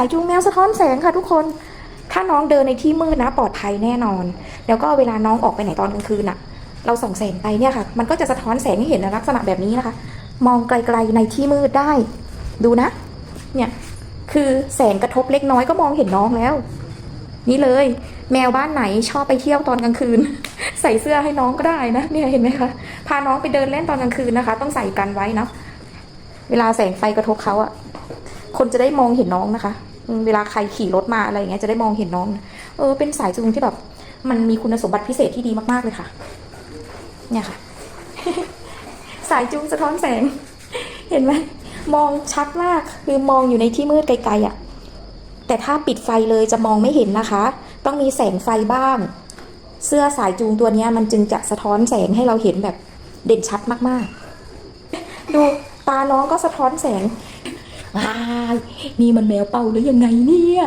ายจูงแมวสะท้อนแสงค่ะทุกคน ถ้าน้องเดินในที่มืดนะปลอดภัยแน่นอน แล้วก็เวลาน้องออกไปไหนตอนกลางคืนน่ะเราส่องแสงไปเนี่ยค่ะ มันก็จะสะท้อนแสงให้เห็นในลักษณะแบบนี้นะคะ มองไกลๆในที่มืดได้ ดูนะ เนี่ยคือแสงกระทบเล็กน้อยก็มองเห็นน้องแล้ว นี่เลย แมวบ้านไหนชอบไปเที่ยวตอนกลางคืน ใส่เสื้อให้น้องก็ได้นะเนี่ยเห็นไหมคะพาน้องไปเดินเล่นตอนกลางคืนนะคะ ต้องใส่กันไว้เนาะเวลาแสงไฟกระทบเขาอะคนจะได้มองเห็นน้องนะคะ เวลาใครขี่รถมาอะไรอย่างเงี้ยจะได้มองเห็นน้อง เออ เป็นสายจูงที่แบบ มันมีคุณสมบัติพิเศษที่ดีมากๆเลยค่ะ เนี่ยค่ะ สายจูงสะท้อนแสง เห็นไหมมองชัดมากคือมองอยู่ในที่มืดไกลๆอะ่ะ แต่ถ้าปิดไฟเลยจะมองไม่เห็นนะคะ ต้องมีแสงไฟบ้าง เสื้อสายจูงตัวนี้มันจึงจะสะท้อนแสงให้เราเห็นแบบเด่นชัดมากๆ ดูตาน้องก็สะท้อนแสง อ้ายนี่มันแมวเป่าหรือยังไงเนี่ย